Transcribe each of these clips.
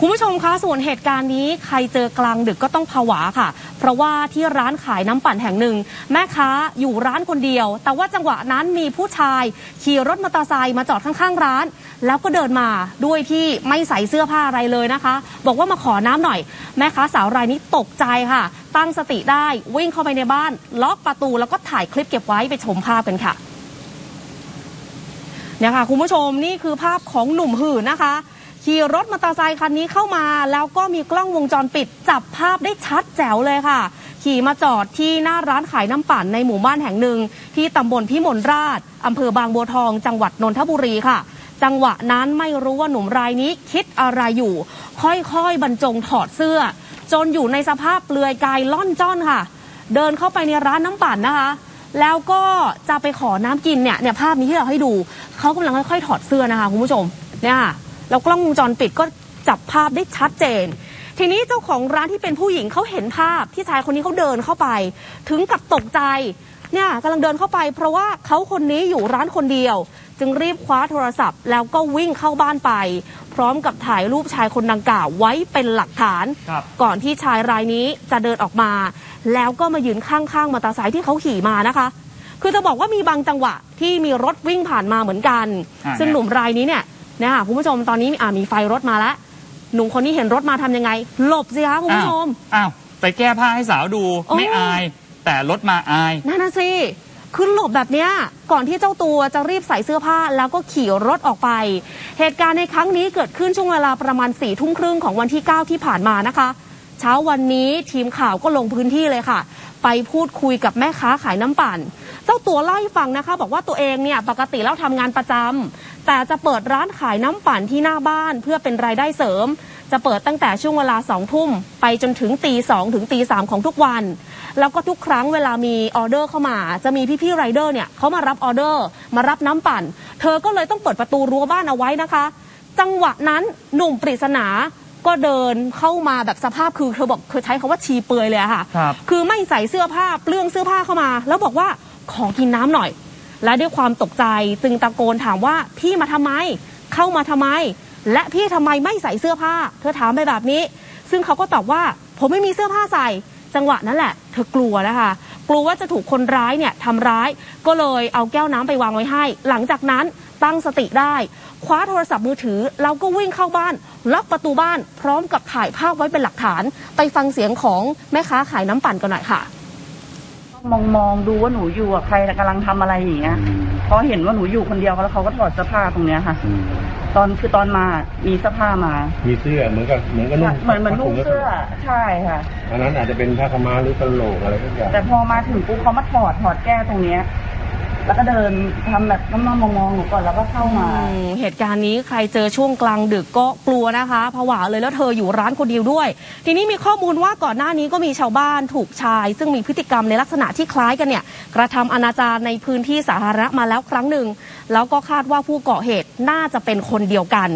คุณผู้ชมคะส่วนเหตุการณ์นี้ใครเจอกลางดึกก็ต้องผวาค่ะ เพราะว่าที่ร้านขายน้ำปั่นแห่งหนึ่ง แม่ค้าอยู่ร้านคนเดียว แต่ว่าจังหวะนั้นมีผู้ชาย ขี่รถมอเตอร์ไซค์มาจอดข้างๆร้าน แล้วก็เดินมาด้วยที่ไม่ใส่เสื้อผ้าอะไรเลยนะคะ บอกว่ามาขอน้ำหน่อย แม่ค้าสาวรายนี้ตกใจค่ะ ตั้งสติได้วิ่งเข้าไปในบ้าน ล็อกประตูแล้วก็ถ่ายคลิปเก็บไว้ไปชมภาพกันค่ะเนี่ยค่ะคุณผู้ชมนี่คือภาพของหนุ่มหื่นนะคะ ขี่รถมอเตอร์ไซค์คันนี้เข้ามา แล้วก็มีกล้องวงจรปิด จับภาพได้ชัดแจ๋วเลยค่ะ ขี่มาจอดที่หน้าร้านขายน้ำปั่นในหมู่บ้านแห่งหนึ่ง ที่ตำบลพิมลราชอำเภอบางบัวทอง จังหวัดนนทบุรีค่ะ จังหวะนั้นไม่รู้ว่าหนุ่มรายนี้คิดอะไรอยู่ ค่อยๆบรรจงถอดเสื้อ จนอยู่ในสภาพเปลือยกายล่อนจ้อนค่ะ เดินเข้าไปในร้านน้ำปั่นนะคะแล้วก็จะไปขอน้ำกินเนี่ยเนี่ยภาพนี้ที่เราให้ดู เขากำลังค่อยๆถอดเสื้อนะคะคุณผู้ชมเนี่ยค่ะ แล้วกล้องวงจรปิดก็จับภาพได้ชัดเจน ทีนี้เจ้าของร้านที่เป็นผู้หญิงเขาเห็นภาพที่ชายคนนี้เขาเดินเข้าไป ถึงกับตกใจเนี่ยกำลังเดินเข้าไปเพราะว่าเขาคนนี้อยู่ร้านคนเดียว จึงรีบคว้าโทรศัพท์ แล้วก็วิ่งเข้าบ้านไป พร้อมกับถ่ายรูปชายคนดังกล่าวไว้เป็นหลักฐานครับก่อนที่ชายรายนี้จะเดินออกมา แล้วก็มายืนข้างๆมอเตอร์ไซค์ที่เขาขี่มานะคะ คือจะบอกว่ามีบางจังหวะที่มีรถวิ่งผ่านมาเหมือนกันอ่าซึ่งหนุ่มรายนี้เนี่ย นะคะคุณผู้ชมตอนนี้อ่ามีไฟรถมาแล้วหนุ่มคนนี้เห็นรถมาทำยังไง หลบสิคะคุณผู้ชม อ้าวไปแก้ผ้าให้สาวดูโอ้ ไม่อาย แต่รถมาอาย นั่นน่ะสิคือหลบแบบเนี้ยก่อนที่เจ้าตัวจะรีบใส่เสื้อผ้าแล้วก็ขี่รถออกไป เหตุการณ์ในครั้งนี้เกิดขึ้นช่วงเวลาประมาณสี่ทุ่มครึ่งของวันที่ 9 ที่ผ่านมานะคะ เช้าวันนี้ทีมข่าวก็ลงพื้นที่เลยค่ะ ไปพูดคุยกับแม่ค้าขายน้ำปั่น เจ้าตัวเล่าให้ฟังนะคะ บอกว่าตัวเองเนี่ยปกติแล้วทำงานประจำแต่จะเปิดร้านขายน้ำปั่นที่หน้าบ้านเพื่อเป็นรายได้เสริม จะเปิดตั้งแต่ช่วงเวลาสองทุ่มไปจนถึงตีสองถึงตีสามของทุกวัน แล้วก็ทุกครั้งเวลามีออเดอร์เข้ามา จะมีพี่ๆไรเดอร์เนี่ยเขามารับออเดอร์มารับน้ำปั่น เธอก็เลยต้องเปิดประตูรั้วบ้านเอาไว้นะคะ จังหวะนั้นหนุ่มปริศนาก็เดินเข้ามาแบบสภาพคือเธอบอกเธอใช้คาว่าชีเปลือยเลยอะค่ะครับคือไม่ใส่เสื้อผ้าเปลื้องเสื้อผ้าเข้ามา แล้วบอกว่า ขอกินน้ำหน่อย และด้วยความตกใจจึงตะโกนถามว่าพี่มาทำไม เข้ามาทำไม และพี่ทำไมไม่ใส่เสื้อผ้า เธอถามไปแบบนี้ ซึ่งเขาก็ตอบว่าผมไม่มีเสื้อผ้าใส่ จังหวะนั้นแหละ เธอกลัวนะคะกลัวว่าจะถูกคนร้ายเนี่ยทำร้าย ก็เลยเอาแก้วน้ำไปวางไว้ให้ หลังจากนั้นตั้งสติได้ คว้าโทรศัพท์มือถือ แล้วก็วิ่งเข้าบ้าน ล็อกประตูบ้าน พร้อมกับถ่ายภาพไว้เป็นหลักฐาน ไปฟังเสียงของแม่ค้าขายน้ำปั่นกันหน่อยค่ะ มองมองดูว่าหนูอยู่กับใครกำลังทำอะไรอย่างเงี้ยเพราะเห็นว่าหนูอยู่คนเดียวแล้วเขาก็ถอดเสื้อผ้าตรงเนี้ยค่ะอืมตอนคือตอนมามีเสื้อผ้ามา มีเสื้อเหมือนกับเหมือนกับนุ่งเหมือนเหมือนนุ่งผ้าคลุเสื้อใช่ค่ะอันนั้นอาจจะเป็นผ้าขาวม้าหรือกระโหลกอะไรทุกอย่างแต่พอมาถึงปุ๊บเขามาถอดถอดแก้วตรงเนี้ย แล้วก็เดินทำแบบน้ำมองมองๆหนูก่อนแล้วก็เข้ามา อืมเหตุการณ์นี้ใครเจอช่วงกลางดึกก็กลัวนะคะผวาเลยแล้วเธออยู่ร้านคนเดียวด้วย ทีนี้มีข้อมูลว่าก่อนหน้านี้ก็มีชาวบ้านถูกชาย ซึ่งมีพฤติกรรมในลักษณะที่คล้ายกันเนี่ย กระทำอนาจารในพื้นที่สาธารณะมาแล้วครั้งหนึ่ง แล้วก็คาดว่าผู้ก่อเหตุน่าจะเป็นคนเดียวกัน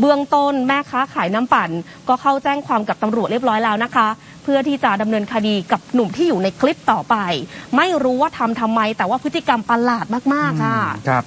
เบื้องต้นแม่ค้าขายน้ำปั่น ก็เข้าแจ้งความกับตำรวจเรียบร้อยแล้วนะคะ พื่อที่จะดำเนินคดีกับหนุ่มที่อยู่ในคลิปต่อไป ไม่รู้ว่าทำทำไม แต่ว่าพฤติกรรมประหลาดมากๆค่ะครับ